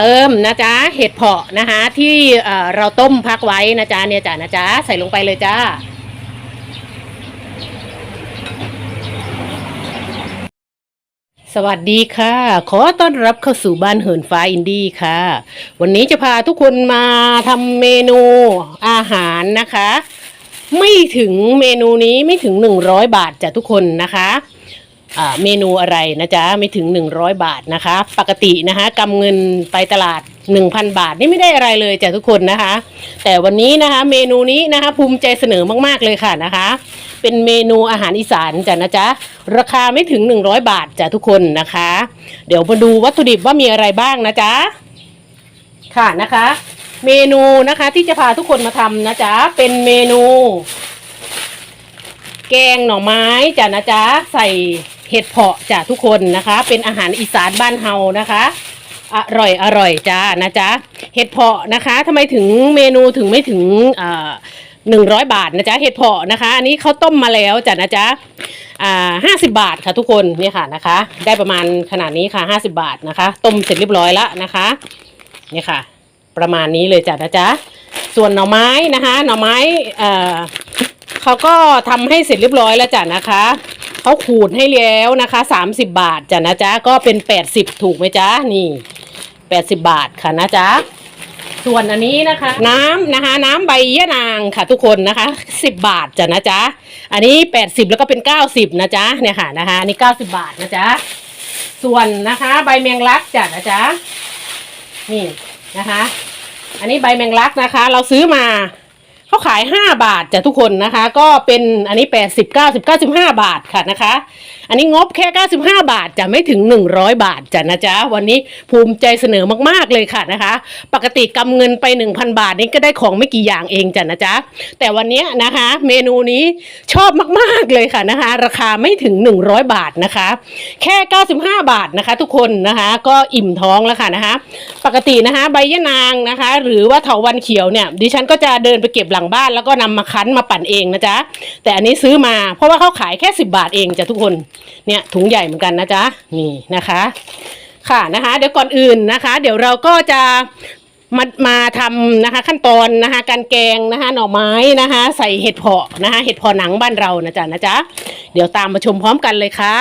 เติมนะจ๊ะเห็ดเผาะนะคะที่เราต้มพักไว้นะจ๊ะเนี่ยจ้ะนะจ๊ะใส่ลงไปเลยจ้าสวัสดีค่ะ ขอต้อนรับเข้าสู่บ้านเหินฟ้าอินดี้ค่ะ วันนี้จะพาทุกคนมาทำเมนูอาหารนะคะ ไม่ถึงเมนูนี้ไม่ถึง 100 บาทจ้ะทุกคนนะคะ เมนูอะไรนะจ๊ะไม่ถึง 100 บาทนะคะ ปกตินะคะกำเงินไปตลาด 1,000 บาทนี่ไม่ได้อะไรเลยจ้ะทุกคนนะคะ แต่วันนี้นะคะเมนูนี้นะคะภูมิใจเสนอมากๆเลยค่ะนะคะ เป็นเมนูอาหารอีสานจ้ะนะจ๊ะราคาไม่ถึง 100 บาทจ้ะทุกคนนะคะ เดี๋ยวมาดูวัตถุดิบว่ามีอะไรบ้างนะจ๊ะค่ะนะคะ เมนูนะคะที่จะพาทุกคนมาทำนะจ๊ะเป็นเมนู แกงหน่อไม้จ้ะนะจ๊ะใส่ เห็ดเผาะจ้ะทุกคนนะคะ เป็นอาหารอีสานบ้านเฮานะคะอร่อยอร่อยจ้านะจ๊ะเห็ดเผาะนะคะทำไมถึงเมนูถึงไม่ถึงหนึ่งร้อยบาทนะจ๊ะเห็ดเผาะนะคะ อันนี้เขาต้มมาแล้วจ้ะนะจ๊ะห้าสิบาทค่ะทุกคนเนี่ยค่ะนะคะ ได้ประมาณขนาดนี้ค่ะห้าสิบาทนะคะ ต้มเสร็จเรียบร้อยแล้วนะคะเนี่ยค่ะ ประมาณนี้เลยจ้ะนะจ๊ะส่วนหน่อไม้นะคะ หน่อไม้เขาก็ทำให้เสร็จเรียบร้อยแล้วจ้ะนะคะ เขาขูดให้แล้วนะคะสามสิบบาทจ้ะนะจ๊ะก็เป็นแปดสิบถูกไหมจ๊ะนี่แปดสิบบาทค่ะนะจ๊ะส่วนอันนี้นะคะ น้ำนะคะ น้ำใบยะนางค่ะ ทุกคนนะคะสิบบาทจ้ะนะจ๊ะอันนี้แปดสิบแล้วก็เป็นเก้าสิบนะจ๊ะเนี่ยค่ะนะคะนนี้เก้าสิบบาทนะจ๊ะส่วนนะคะ ใบแมงลักจ้ะนะจ๊ะนี่นะคะ อันนี้ใบแมงลักนะคะ เราซื้อมา เขาขายห้าบาทจ้ะทุกคนนะคะ ก็เป็นอันนี้แปดสิบเก้าสิบเก้าสิบห้าบาทค่ะนะคะ อันนี้งบแค่ 95 บาทจะไม่ถึง 100 บาทจ้ะนะจ๊ะ วันนี้ภูมิใจเสนอมากๆเลยค่ะนะคะ ปกติกำเงินไป 1,000 บาทนี่ก็ได้ของไม่กี่อย่างเองจ้ะนะจ๊ะ แต่วันนี้นะคะ เมนูนี้ชอบมากๆเลยค่ะนะคะ ราคาไม่ถึง 100 บาทนะคะ แค่ 95 บาทนะคะ ทุกคนนะคะก็อิ่มท้องแล้วค่ะนะคะ ปกตินะคะ ใบยะนางนะคะ หรือว่าเถาวันเขียวเนี่ยดิฉันก็จะเดินไปเก็บหลังบ้านแล้วก็นำมาคั้นมาปั่นเองนะจ๊ะแต่อันนี้ซื้อมาเพราะว่าเขาขายแค่ 10 บาทเองจ้ะทุกคนเนี่ยถุงใหญ่เหมือนกันนะจ๊ะนี่นะคะค่ะนะคะเดี๋ยวก่อนอื่นนะคะ เดี๋ยวเราก็จะมามาทำนะคะขั้นตอนนะคะการแกงนะคะหน่อไม้นะคะใส่เห็ดเผาะนะคะเห็ดเผาะหนังบ้านเรานะจ๊ะนะจ๊ะเดี๋ยวตามมาชมพร้อมกันเลยค่ะ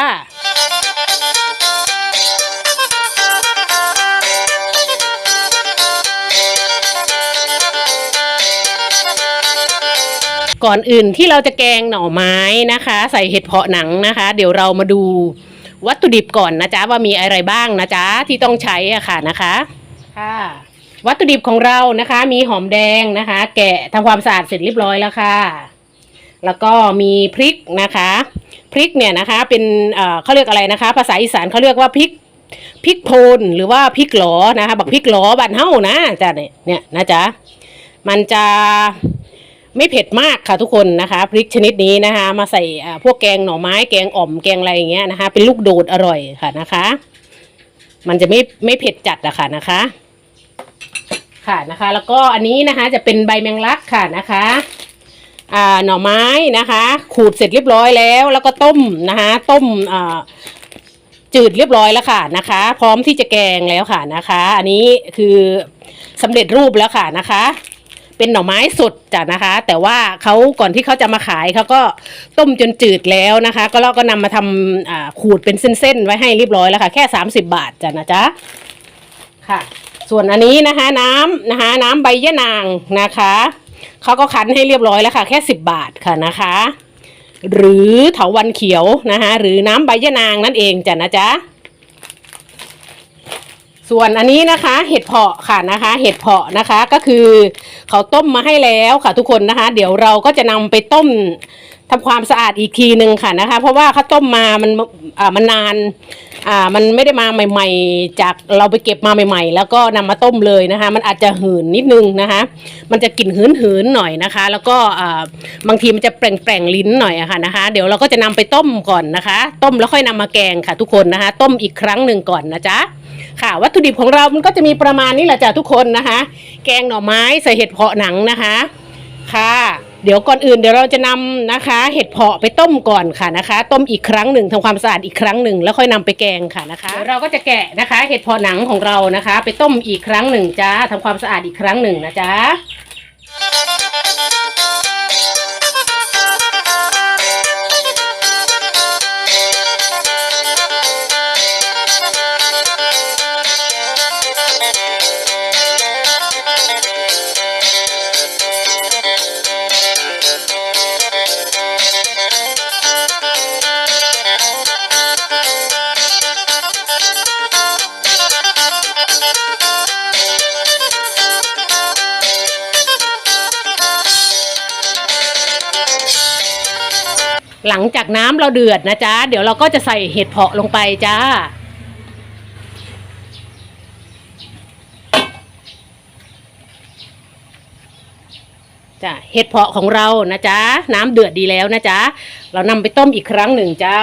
ก่อนอื่นที่เราจะแกงหน่อไม้นะคะ ใส่เห็ดเผาะหนังนะคะ เดี๋ยวเรามาดูวัตถุดิบก่อนนะจ๊ะว่ามีอะไรบ้างนะจ๊ะที่ต้องใช้อะค่ะนะคะค่ะวัตถุดิบของเรานะคะ มีหอมแดงนะคะ แกะทำความสะอาดเสร็จเรียบร้อยแล้วค่ะ แล้วก็มีพริกนะคะพริกเนี่ยนะคะเป็นเอ่อเขาเรียกอะไรนะคะ ภาษาอีสานเขาเรียกว่าพริกพริกโพนหรือว่าพริกหลอนะคะ บักพริกหลอบ้านเฮ้านะจ้ะเนี่ยเนี่ยนะจ๊ะมันจะ ไม่เผ็ดมากค่ะทุกคนนะคะ พริกชนิดนี้นะคะ มาใส่พวกแกงหน่อไม้แกงอ่อมแกงอะไรอย่างเงี้ยนะคะ เป็นลูกโดดอร่อยค่ะนะคะ มันจะไม่ไม่เผ็ดจัดอะค่ะนะคะ ค่ะนะคะ แล้วก็อันนี้นะคะจะเป็นใบแมงลักค่ะนะคะอ่าหน่อไม้นะคะ ขูดเสร็จเรียบร้อยแล้ว แล้วก็ต้มนะคะ ต้มอ่าจืดเรียบร้อยแล้วค่ะนะคะ พร้อมที่จะแกงแล้วค่ะนะคะ อันนี้คือสำเร็จรูปแล้วค่ะนะคะ เป็นหน่อไม้สดจ้ะนะคะ แต่ว่าเขาก่อนที่เขาจะมาขายเขาก็ต้มจนจืดแล้วนะคะ ก็เราก็นำมาทำขูดเป็นเส้นๆไว้ให้เรียบร้อยแล้วค่ะ แค่ 30 บาทจ้ะนะจ๊ะค่ะ ส่วนอันนี้นะคะน้ำนะคะ น้ำใบยะนางนะคะเขาก็คั้นให้เรียบร้อยแล้วค่ะ แค่ 10 บาทค่ะนะคะ หรือเถาวันเขียวนะคะ หรือน้ำใบยะนางนั่นเองจ้ะนะจ๊ะ ส่วนอันนี้นะคะเห็ดเพาะค่ะนะคะ เห็ดเพาะนะคะก็คือเขาต้มมาให้แล้วค่ะทุกคนนะคะ เดี๋ยวเราก็จะนำไปต้มทำความสะอาดอีกทีหนึ่งค่ะนะคะ เพราะว่าเขาต้มมามันอ่ามันนาน อ่ามันไม่ได้มาใหม่ ๆ จากเราไปเก็บมาใหม่ ๆ แล้วก็นำมาต้มเลยนะคะ มันอาจจะหืนนิดนึงนะคะ มันจะกลิ่นหืนๆหน่อยนะคะ แล้วก็อ่าบางทีมันจะแปลงๆลิ้นหน่อยอะค่ะนะคะ เดี๋ยวเราก็จะนำไปต้มก่อนนะคะ ต้มแล้วค่อยนำมาแกงค่ะ ทุกคนนะคะ ต้มอีกครั้งหนึ่งก่อนนะจ๊ะค่ะ วัตถุดิบของเรามันก็จะมีประมาณนี้แหละจ้ะทุกคนนะคะ แกงหน่อไม้ใส่เห็ดเพาะหนังนะคะค่ะ เดี๋ยวก่อนอื่นเดี๋ยวเราจะนำนะคะ เห็ดเพาะไปต้มก่อนค่ะนะคะ ต้มอีกครั้งหนึ่งทำความสะอาดอีกครั้งหนึ่งแล้วค่อยนำไปแกงค่ะนะคะเดี๋ยวเราก็จะแกะนะคะ เห็ดเพาะหนังของเรานะคะ ไปต้มอีกครั้งหนึ่งจ้าทำความสะอาดอีกครั้งหนึ่งนะจ๊ะ หลังจากน้ำเราเดือดนะจ๊ะ เดี๋ยวเราก็จะใส่เห็ดเพาะลงไปจ้า จ้ะเห็ดเพาะของเรานะจ๊ะ น้ำเดือดดีแล้วนะจ๊ะ เรานำไปต้มอีกครั้งหนึ่งจ้า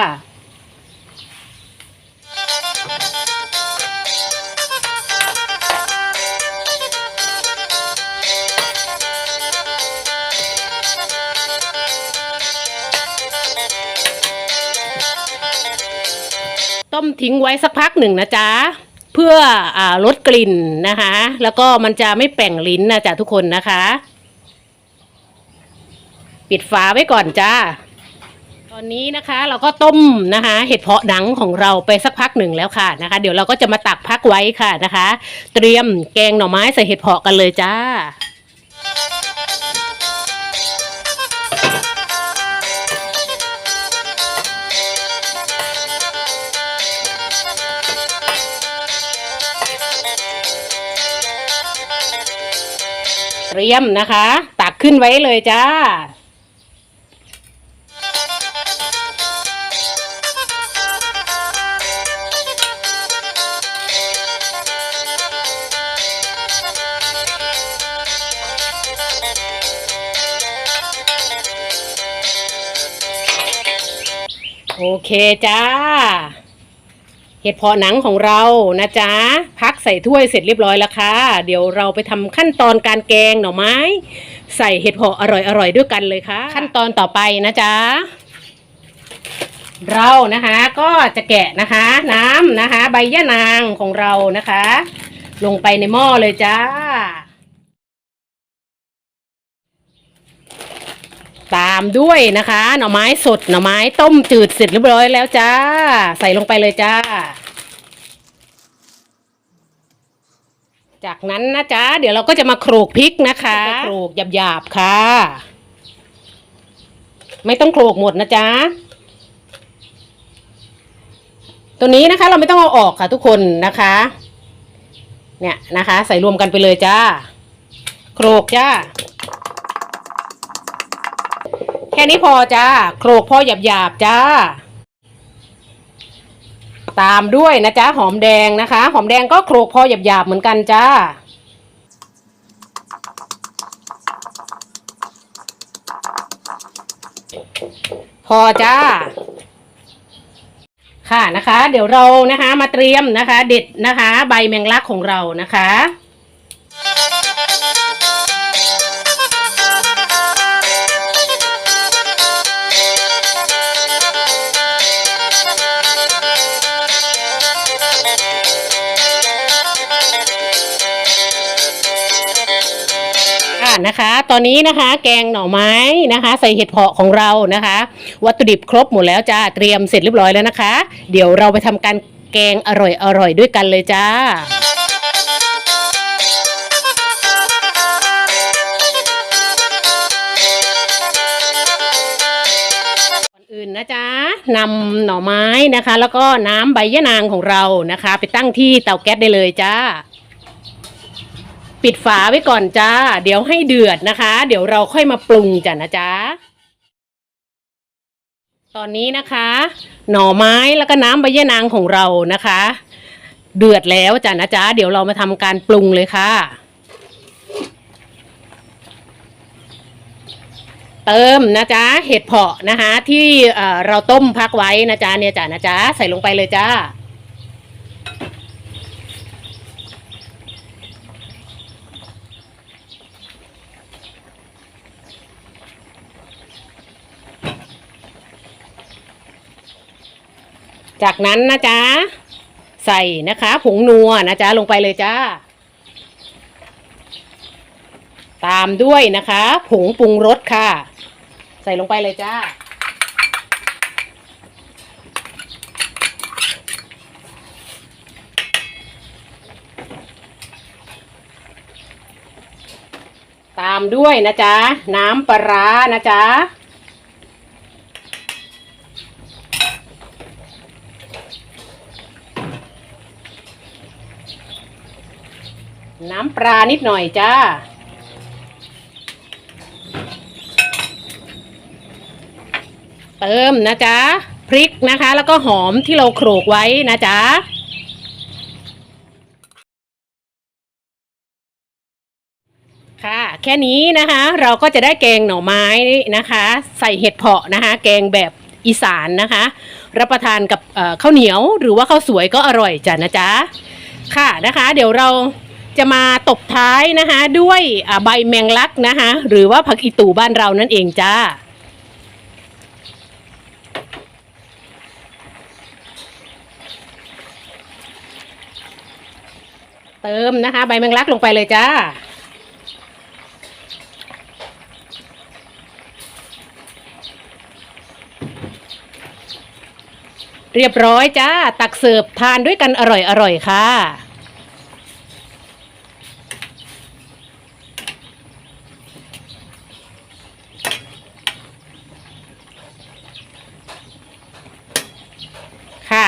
มทิ้งไว้สักพักหนึ่งนะจ๊ะเพื่ออลดกลิ่นนะคะ แล้วก็มันจะไม่แป่งลิ้นนะจ๊ะทุกคนนะคะ ปิดฝาไว้ก่อนจ้าตอนนี้นะคะเราก็ต้มนะคะ เห็ดเพาะหนังของเราไปสักพักหนึ่งแล้วค่ะนะคะ เดี๋ยวเราก็จะมาตักพักไว้ค่ะนะคะ เตรียมแกงหน่อไม้ใส่เห็ดเพาะกันเลยจ้า เตรียมนะคะ ตักขึ้นไว้เลยจ้าโอเคจ้า เห็ดเพาะหนังของเรานะจ๊ะพักใส่ถ้วยเสร็จเรียบร้อยแล้วค่ะ เดี๋ยวเราไปทำขั้นตอนการแกงหน่อไม้ ใส่เห็ดเพาะอร่อยๆด้วยกันเลยค่ะ ขั้นตอนต่อไปนะจ๊ะเรานะคะก็จะแกะนะคะ น้ำนะคะ ใบยะนางของเรานะคะ ลงไปในหม้อเลยจ้า ตามด้วยนะคะ หน่อไม้สดหน่อไม้ต้มจืดเสร็จเรียบร้อยแล้วจ้า ใส่ลงไปเลยจ้า จากนั้นนะจ๊ะเดี๋ยวเราก็จะมาโขลกพริกนะคะโขลกหยาบๆค่ะ ไม่ต้องโขลกหมดนะจ๊ะตัวนี้นะคะเราไม่ต้องเอาออกค่ะทุกคนนะคะ เนี่ยนะคะ ใส่รวมกันไปเลยจ้าโขลกจ้า แค่นี้พอจ้าโขลกพอหยาบๆจ้า ตามด้วยนะจ๊ะหอมแดงนะคะ หอมแดงก็โขลกพอหยาบๆเหมือนกันจ้าพอจ้า ค่ะนะคะ เดี๋ยวเรานะคะมาเตรียมนะคะ เด็ดนะคะ ใบแมงลักของเรานะคะ นะคะ ตอนนี้นะคะ แกงหน่อไม้นะคะ ใส่เห็ดเผาะของเรานะคะ วัตถุดิบครบหมดแล้วจ้าเตรียมเสร็จเรียบร้อยแล้วนะคะ เดี๋ยวเราไปทำการแกงอร่อยอร่อยๆด้วยกันเลยจ้าอนอื่นนะจ๊ะนำหน่อไม้นะคะ แล้วก็น้ำใบยะนางของเรานะคะ ไปตั้งที่เตาแก๊สได้เลยจ้า ปิดฝาไว้ก่อนจ้า เดี๋ยวให้เดือดนะคะ เดี๋ยวเราค่อยมาปรุงจ้ะนะจ๊ะตอนนี้นะคะ หน่อไม้แล้วก็น้ำใบยะนางของเรานะคะ เดือดแล้วจ้ะนะจ๊ะเดี๋ยวเรามาทำการปรุงเลยค่ะ เติมนะจ๊ะเห็ดเพาะนะคะ ที่เราต้มพักไว้นะจ๊ะเนี่ยจ้ะนะจ๊ะใส่ลงไปเลยจ้า จากนั้นนะจ๊ะใส่นะคะ ผงนัวนะจ๊ะลงไปเลยจ้า ตามด้วยนะคะ ผงปรุงรสค่ะ ใส่ลงไปเลยจ้า ตามด้วยนะจ๊ะน้ำปลาร้านะจ๊ะ น้ำปลานิดหน่อยจ้า เติมนะจ๊ะพริกนะคะ แล้วก็หอมที่เราโขลกไว้นะจ๊ะค่ะแค่นี้นะคะเราก็จะได้แกงหน่อไม้นะคะ ใส่เห็ดเผาะนะคะ แกงแบบอีสานนะคะ รับประทานกับข้าวเหนียวหรือว่าข้าวสวยก็อร่อยจ้ะนะจ๊ะค่ะนะคะ เดี๋ยวเรา จะมาตบท้ายนะคะด้วยใบแมงลักนะคะหรือว่าผักอีตู่บ้านเรานั่นเองจ้าเติมนะคะ ใบแมงลักลงไปเลยจ้าเรียบร้อยจ้า ตักเสิร์ฟทานด้วยกันอร่อยอร่อยค่ะ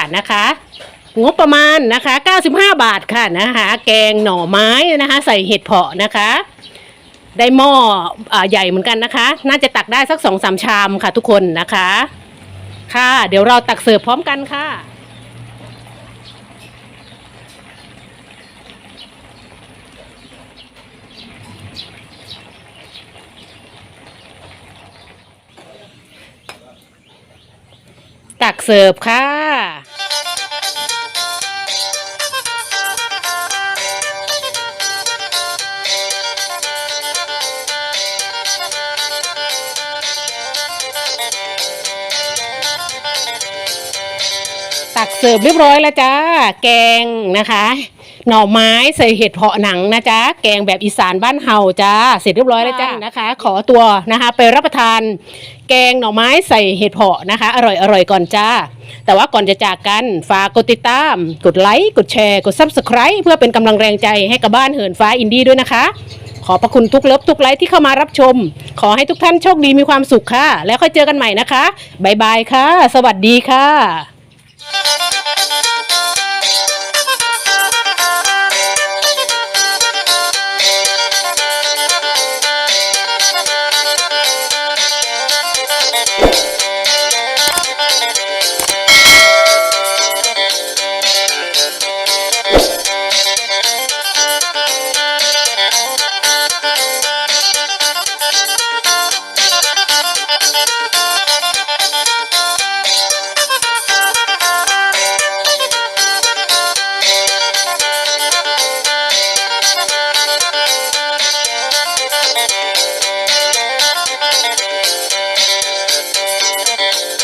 ค่ะนะคะงบประมาณนะคะ 95 บาทค่ะนะคะ แกงหน่อไม้นะคะ ใส่เห็ดเผาะนะคะ ได้หม้ออใหญ่เหมือนกันนะคะ น่าจะตักได้สักสองสามชามค่ะทุกคนนะคะ ค่ะ เดี๋ยวเราตักเสิร์ฟพร้อมกันค่ะตักเสิร์ฟค่ะ กเสิร์ฟเรียบร้อยแล้วจ้า แกงนะคะ หน่อไม้ใส่เห็ดเพาะหนังนะจ๊ะ แกงแบบอีสานบ้านเฮาจ้า เสร็จเรียบร้อยแล้วจ้านะคะ ขอตัวนะคะ ไปรับประทาน แกงหน่อไม้ใส่เห็ดเพาะนะคะ อร่อยอร่อยก่อนจ้า แต่ว่าก่อนจะจากกันฝากกดติดตาม กดไลค์ กดแชร์ กด Subscribe เพื่อเป็นกำลังแรงใจให้กับบ้านเหินฟ้าอินดี้ด้วยนะคะ ขอบพระคุณทุกเลิฟทุกไลค์ที่เข้ามารับชม ขอให้ทุกท่านโชคดีมีความสุขค่ะ แล้วค่อยเจอกันใหม่นะคะบ๊ายบายค่ะ สวัสดีค่ะ